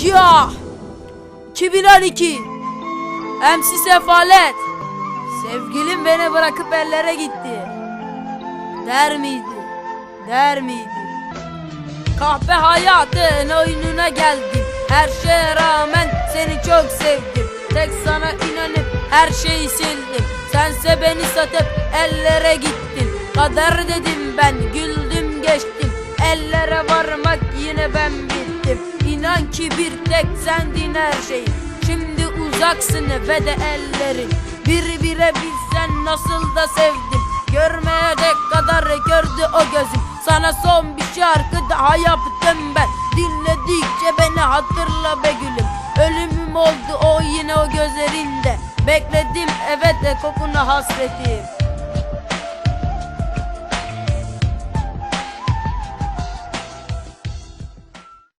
Ya! 2012 MC Sefalet! Sevgilim beni bırakıp ellere gitti. Der miydi? Der miydi? Kahpe hayatın oyununa geldim. Her şeye rağmen seni çok sevdim. Tek sana inanıp her şeyi sildim. Sense beni satıp ellere gittin. Kader dedim ben güldüm geçtim. Ellere varmak yine ben bittim İnan ki bir tek sendin her şeyim Şimdi uzaksın ve de ellerin Bir bire bilsen nasıl da sevdim. Görmeye dek kadar gördü o gözüm. Sana son bir şarkı daha yaptım ben. Dinledikçe beni hatırla be gülüm. Ölümüm oldu o yine o gözlerinde. Bekledim evet de kokuna hasretim